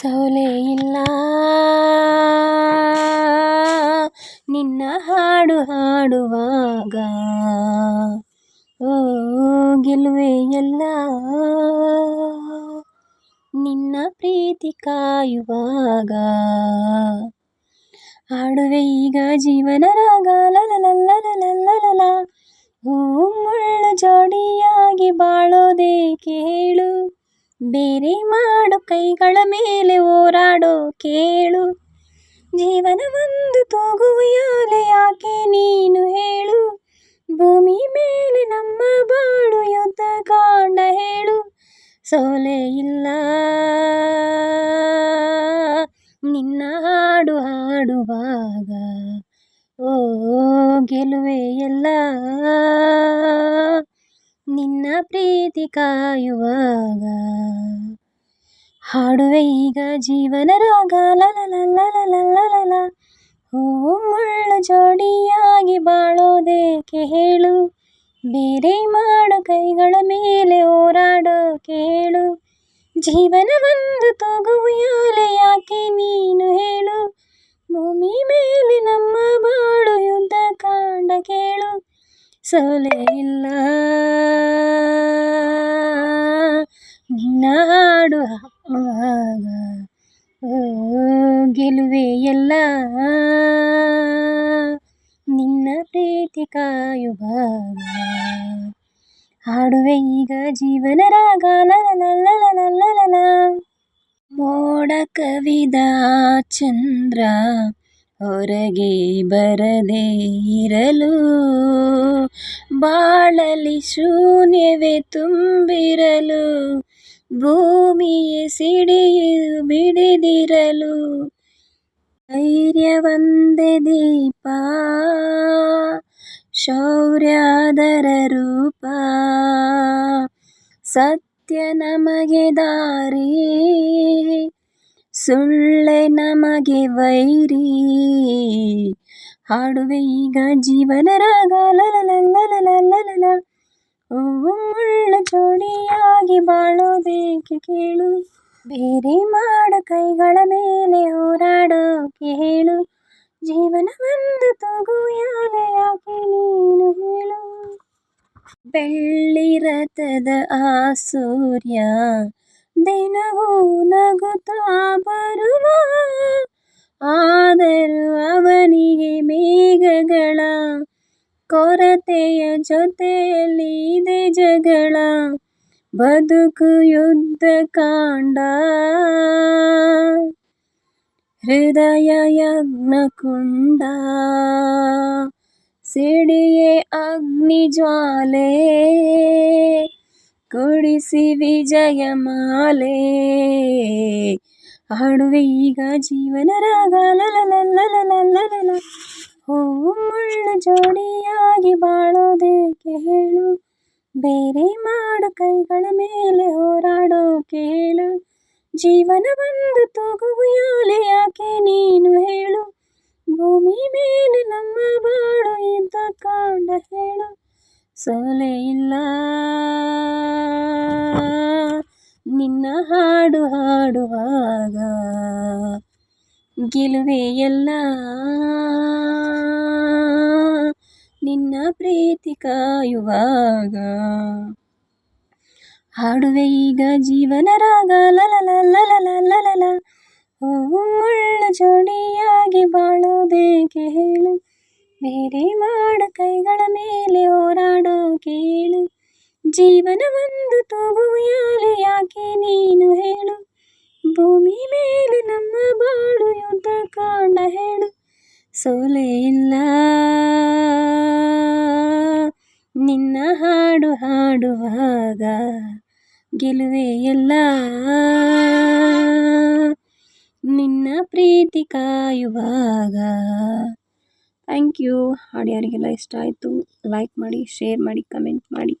ಸೋಲೆ ಇಲ್ಲ. ನಿನ್ನ ಹಾಡು ಹಾಡುವಾಗ ಓ ಗೆಲುವೆ ಎಲ್ಲ. ನಿನ್ನ ಪ್ರೀತಿ ಕಾಯುವಾಗ ಹಾಡುವೆ ಈಗ ಜೀವನ ರಾಗ ಲಲಲಲ್ಲಲಲಲಲ ಹೂ ಮುಳ್ಳು ಜೋಡಿಯಾಗಿ ಬಾಳೋದೇ ಹೇಳು ಬೇರೆ ಮಾಡು ಕೈಗಳ ಮೇಲೆ ಓರಾಡೋ ಕೇಳು. ಜೀವನ ತೂಗುವ ಯೋಲೆ ಯಾಕೆ ನೀನು ಹೇಳು. ಭೂಮಿ ಮೇಲೆ ನಮ್ಮ ಬಾಳು ಯುದ್ಧ ಕಾಂಡ ಹೇಳು. ಸೋಲೆ ಇಲ್ಲ. ನಿನ್ನ ಹಾಡು ಹಾಡುವಾಗ, ಓ, ಗೆಲುವೆ ಎಲ್ಲ ನಿನ್ನ ಪ್ರೀತಿ ಕಾಯುವಾಗ. ಹಾಡುವೆ ಈಗ ಜೀವನ ರಾಗ. ಲಲಲಲಲಲಲಲ ಹೂವು ಮುಳ್ಳು ಜೋಡಿಯಾಗಿ ಬಾಳೋದೇಕೆ ಹೇಳು. ಬೇರೆ ಮಾಡು ಕೈಗಳ ಮೇಲೆ ಓರಾಡೋ ಕೇಳು ಜೀವನ ಬಂದು ತೂಗುವಿಯಾಲೆ ಯಾಕೆ ನೀನು ಹೇಳು. ಭೂಮಿ ಮೇಲೆ ನಮ್ಮ ಬಾಳು ಸೋಲೆ ಇಲ್ಲ ನಿನ್ನ ಹಾಡು ಹಾಡುವಾಗ ಓ ಗೆಲುವೆ ಎಲ್ಲ ನಿನ್ನ ಪ್ರೀತಿ ಕಾಯುವಾಗ ಹಾಡುವೆ ಈಗ ಜೀವನ ರಾಗ ಲಲಲಲ್ಲಲಲಲ ಮೋಡ ಕವಿದ ಚಂದ್ರ ಹೊರಗೆ ಬರದೇ ಇರಲು ಬಾಳಲಿ ಶೂನ್ಯವೇ ತುಂಬಿರಲು, ಭೂಮಿಯೇ ಸಿಡಿಯು ಬಿಡಿದಿರಲು. ಧೈರ್ಯವೊಂದೇ ದೀಪ, ಶೌರ್ಯಾದರ ರೂಪ. ಸತ್ಯ ನಮಗೆ ದಾರಿ ಸುಳ್ಳೆ ನಮಗೆ ವೈರಿ. ಹಾಡುವೆ ಈಗ ಜೀವನ ರಾಗ ಲಲಲಲ್ಲಲಲಲಲ ಹೂವು ಜೋಡಿಯಾಗಿ ಬಾಳೋದೇಕೆ ಕೇಳು. ಬೇರೆ ಮಾಡು ಕೈಗಳ ಮೇಲೆ ಹೋರಾಡೋಕೆ ಹೇಳು. ಜೀವನ ಬಂದು ತಗು ಯಾಕೆ ನೀನು ಹೇಳು. ಬೆಳ್ಳಿ ರಥದ ಆ ಸೂರ್ಯ ದಿನವೂ ನಗುತ್ತಾ ಬರುವ ಆದರೂ ಅವನಿಗೆ ಮೇಘಗಳ ಕೊರತೆಯ ಜೊತೆಯಲ್ಲಿ ಇದೆ ಜಗಳ ಬದುಕು ಯುದ್ಧ ಕಾಂಡ ಹೃದಯ ಯಜ್ಞಕುಂಡ ಸಿಡಿಯೇ ಅಗ್ನಿ ಜ್ವಾಲೆ ಕುಡಿಸಿ ವಿಜಯ ಮಾಲೆ. ಹಾಡುವೆ ಈಗ ಜೀವನ ರಾಗ. ಲಲಲಲ್ಲಲಲಲಲ ಹೂವು ಮುಳ್ಳು ಜೋಡಿಯಾಗಿ ಬಾಳೋದೇಕೆ ಹೇಳು ಬೇರೆ ಮಾಡು ಕೈಗಳ ಮೇಲೆ ಹೋರಾಡೋ ಕೇಳು. ಜೀವನ ಒಂದು ತೂಗುವಿಯಾಲೆ ಯಾಕೆ ನೀನು ಹೇಳು. ಭೂಮಿ ಮೇಲೆ ನಮ್ಮ ಬಾಳು ಇದ್ದ ಕಾಂಡ ಹೇಳು. ಸೋಲೆ ಇಲ್ಲ. ನಿನ್ನ ಹಾಡು ಹಾಡುವಾಗ ಗೆಲುವೆ ಎಲ್ಲ. ನಿನ್ನ ಪ್ರೀತಿ ಕಾಯುವಾಗ ಹಾಡುವೆ ಈಗ ಜೀವನ ರಾಗ ಲಲಲ ಹೂವು ಮುಳ್ಳು ಜೋಡಿಯಾಗಿ ಬಾಳೋದೇಕೆ ಹೇಳು ಬೇರೆ ಮಾಡು ಕೈಗಳ ಮೇಲೆ ಹೋರಾಡೋ ಕೇಳು. ಜೀವನ ಒಂದು ತೂಗುವಿಯಾಲೆ ಯಾಕೆ ನೀನು ಹೇಳು. ಭೂಮಿ ಮೇಲೆ ನಮ್ಮ ಬಾಳು ಯುದ್ಧ ಕಾಂಡ ಹೇಳು. ಸೋಲೆ ಇಲ್ಲ. ನಿನ್ನ ಹಾಡು ಹಾಡುವಾಗ ಗೆಲುವೆ ಎಲ್ಲ ನಿನ್ನ ಪ್ರೀತಿ ಕಾಯುವಾಗ. Thank you. ಹಾಡು ಯಾರಿಗೆಲ್ಲ ಇಷ್ಟ ಆಯಿತು. ಲೈಕ್ ಮಾಡಿ, ಶೇರ್ ಮಾಡಿ, ಕಮೆಂಟ್ ಮಾಡಿ.